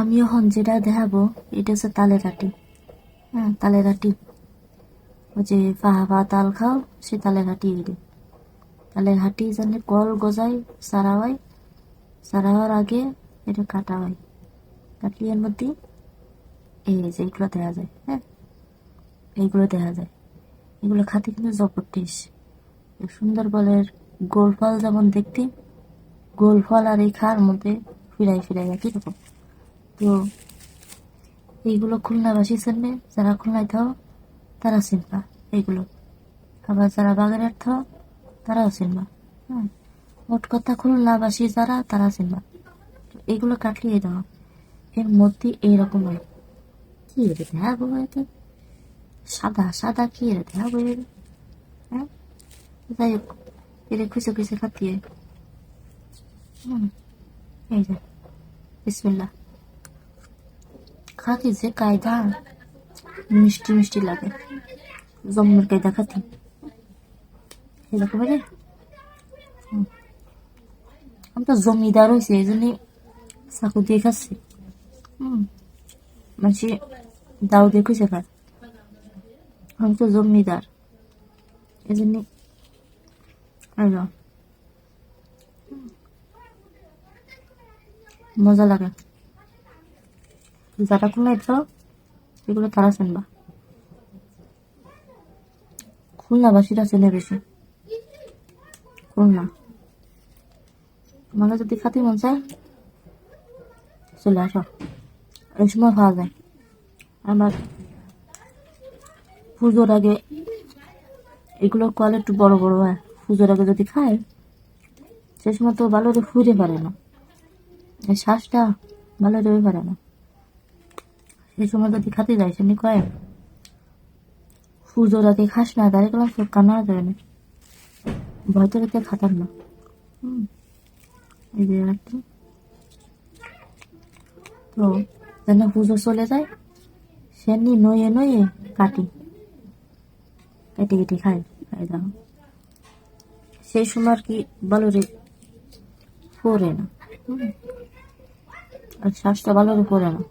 আমি এখন যেটা দেখাবো, এটা হচ্ছে তালের আটি। হ্যাঁ তালের আটি। ওই যে পা তাল খাও, সে তালের হাঁটি এটা তালের হাঁটি জানে কল গজায় সারা হয় সারা হওয়ার আগে এটা কাটা হয়। কাটলি এর মধ্যে এই যে এগুলো দেখা যায় হ্যাঁ? এইগুলো দেখা যায়। এগুলো খাতে কিন্তু জবরদস্ত সুন্দর বলের গোল ফল যেমন দেখতে, গোল ফল আর এই খার মধ্যে ফিরাই ফিরাই একই রকম। তো এইগুলো খুলনাবাসী চেনে যারা খুলনায় থাও তারা চিনবা এইগুলো। আবার যারা বাগেরহাট থাও, তারাও চিনবা। হ্যাঁ মোট কথা খুলনাবাসী যারা তারা চিনবা। তো এইগুলো কাটলিয়ে দাও। এর মধ্যে এইরকম কি রে দেখা গো এতে সাদা সাদা কি রে দেখা গো হ্যাঁ? যাই হোক এর খুশি খুশি খাতিয়ে হুম। এই যে, বিসমিল্লাহ। খাতি যে কায়দা মিষ্টি মিষ্টি লাগে। জম্মের কায়দা খাতি। এরকম রে হুম। আমি তো জমিদার হয়েছে, এই জন্যে চাকু দিয়ে খাচ্ছি। হুম। মাসি দাও দিয়ে খুঁজে খায় আমি তো জমিদার। এই জন্যে মজা লাগে। যারা তো এগুলো তারা চিনবা খুলনাবাসীরা চেনে বেশি খুলনা। তোমাকে যদি খাতি মন চায়, চলে আসো। এই সময় খাওয়া যায়। আমার পুজোর আগে এগুলো কল একটু বড় বড় হয়। পুজোর আগে যদি খায়, সে সময় তো ভালো ফুরে পারে না। শ্বাসটা ভালো করে পারে না। সেই সময় যদি খাতে যায় সে কয় পুজোর আগে খাস না দাঁড়িয়ে গেলাম সব কান্না যাবে না। ভয় তো রেখে খাতাম না। এই যে একটা তো, যেন পুজো চলে যায় সেমনি নয়ে নয়ে কাটি। কেটে কেটে খাই খাই দাও সেই সময় আর কি ভালো রে পড়ে না। আর শ্বাসটা ভালো করে পড়ে না।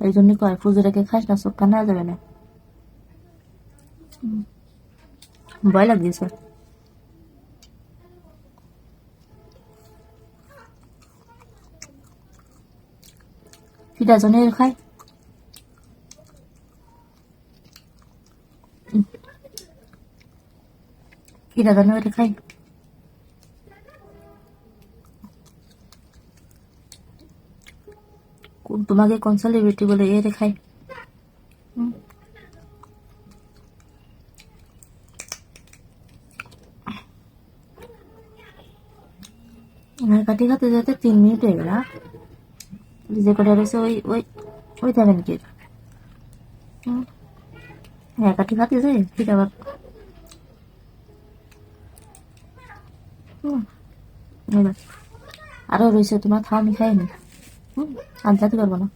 এই জন্য কয় পুজো রেখে খাস না চোখ কান্না যাবে না। ভয় লাগছে ফিটা জনের খায়। ফিটা জনের খায়। তোমাকে কোন সেলিব্রিটি বলে এ রেখায় আর কাটি খাতে যেতে তিন মিনিট হয়ে গেল? যে কটা রয়েছে ওই ওই ওই থাকেন কি। হ্যাঁ কাটি খাতে যাই ঠিক আবার হুম। আরও রয়েছে তোমার খাওয়া আমি খাইনি হুম আর যেতে পারব না।